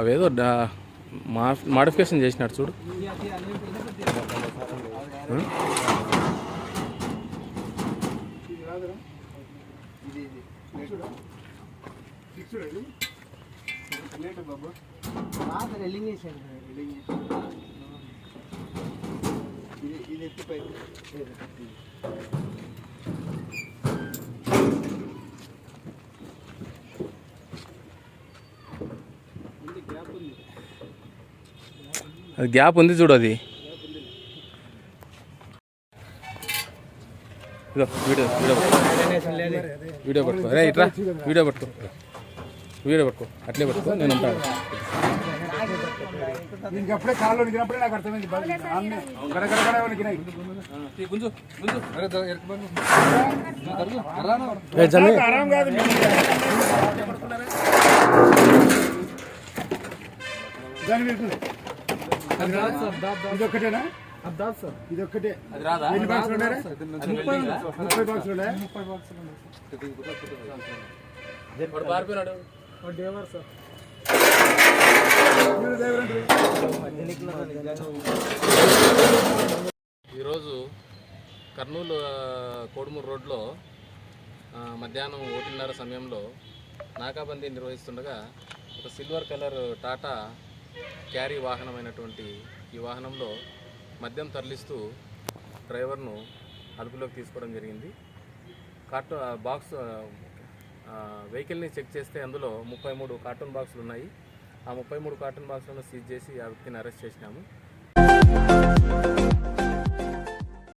అవేదో modification చేసినాడు చూడు. ఇది అది గ్యాప్ ఉంది చూడు అది. ఇదో వీడియో వీడియో పట్టుకో. వీడియో పట్టుకో. అరే ఇట్రా. వీడియో పట్టుకో. వీడియో పట్టుకో. అట్లే పట్టుకో నేను ఉంటాను. నీకు అప్పుడే కాళ్ళు వణికినప్పుడే నాకు అర్థమైంది గడగడగడ వణికినాయి. ఆరాం కాదు? ఇదొక్కటేనా? ఇదొక్కటే. అది రాదా? ఎన్ని బాక్సులు ఉన్నాయా? ముప్పై బాక్సులు ఉన్నాయా? ఈరోజు కర్నూలు కోడుమూరు రోడ్లో మధ్యాహ్నం ఒకటిన్నర సమయంలో నాకాబందీ నిర్వహిస్తుండగా ఒక సిల్వర్ కలర్ టాటా క్యారీ వాహనమైనటువంటి ఈ వాహనంలో మద్యం తరలిస్తూ డ్రైవర్ను అదుపులోకి తీసుకోవడం జరిగింది. కార్టూ బాక్స్ వెహికల్ని చెక్ చేస్తే అందులో ముప్పై మూడు కార్టూన్ బాక్సులు ఉన్నాయి. ఆ ముప్పై మూడు కార్టూన్ బాక్సులను సీజ్ చేసి ఆ వ్యక్తిని అరెస్ట్ చేసినాము.